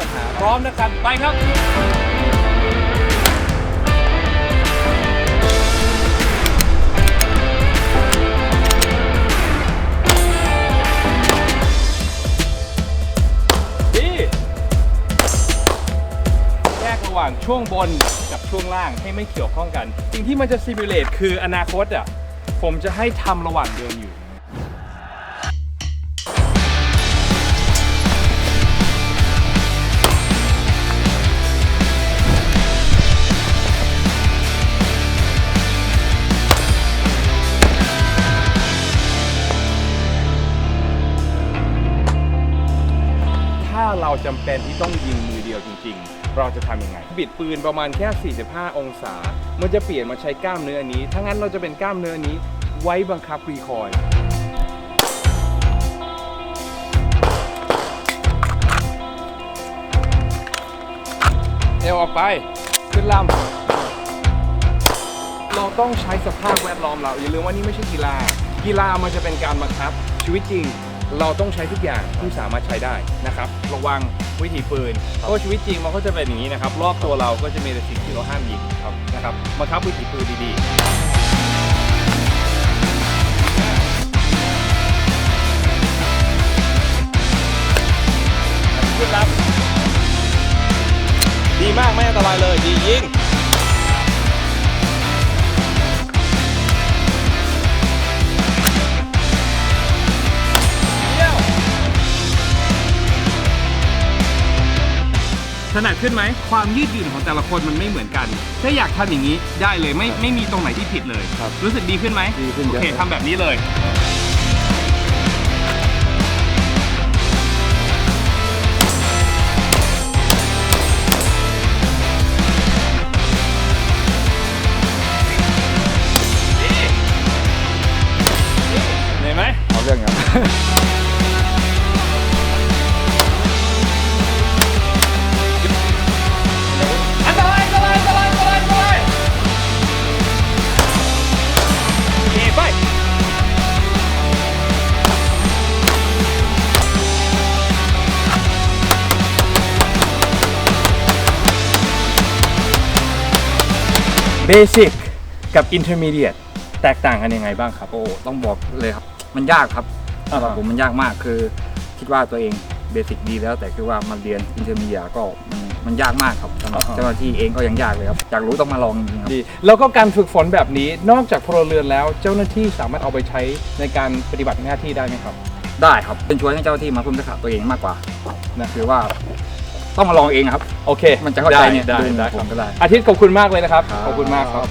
ปัญหา พร้อมนะครับ ไปครับดีแยกระหว่างช่วงบนกับช่วงล่างให้ไม่เกี่ยวข้องกัน สิ่งที่มันจะซิมูเลตคืออนาคตอะ ผมจะให้ทำระหว่างเดินอยู่ เราจำเป็นที่ต้องยิงมือเดียวจริง ๆ เราจะทำยังไง บิดปืนประมาณแค่ 45 องศา มันจะเปลี่ยนมาใช้กล้ามเนื้ออันนี้ ถ้างั้นเราจะเป็นกล้ามเนื้ออันนี้ ไว้บังคับรีคอยล์เอวออกไป ขึ้นลำเราต้องใช้สภาพแวดล้อมเราอย่าลืมว่านี่ไม่ใช่กีฬา กีฬามันจะเป็นการบังคับชีวิตจริง เราต้องใช้ทุกอย่างที่สามารถใช้ได้นะครับ ระวังวิธีปืนเพราะว่าชีวิตจริงมันก็จะเป็นอย่างนี้นะครับ รอบตัวเราก็จะมีแต่สิ่งที่เราห้ามยิงครับนะครับบังคับวิธีปืนดีๆขึ้นรับ ดีมากไม่อันตรายเลย ดียิง ถนัดขึ้นไหมความยืดหยุ่นของแต่ละคนมันไม่เหมือนกัน ถ้าอยากทำอย่างนี้ได้เลยไม่ไม่มีตรงไหนที่ผิดเลยครับรู้สึกดีขึ้นไหมดีขึ้นเยโออะ เคทำแบบนี้เลย เห็นไหม เอาเรื่องครับ เบสิกกับอินเ r อร์มีเดียตแตกต่างกันยังไงบ้างครับ โอ้ต้องบอกเลยครับ มันยากครับอ่าฮะสำหรับผมมันยากมากคือ คิดว่าตัวเองเบสิกดีแล้ว แต่คือว่ามาเรียนอินเตอร์มีเดียก็มันมันยากมากครับสำหรับเจ้าหน้าที่เองก็ยังยากเลยครับอยากรู้ต้องมาลองจริงๆครับ ดีแล้วก็การฝึกฝนแบบนี้นอกจากพลเรือนแล้วเจ้าหน้าที่สามารถเอาไปใช้ในการปฏิบัติหน้าที่ได้ไหมครับ ได้ครับเป็นช่วยให้เจ้าหน้าที่มาเพิ่มทักษะตัวเองมากกว่านะคือว่า ต้องมาลองเองครับ โอเคมันจะเข้าใจเนี่ยได้ดูได้ผมก็ได้ อาทิตย์ขอบคุณมากเลยนะครับ ครับ ขอบคุณมากครับ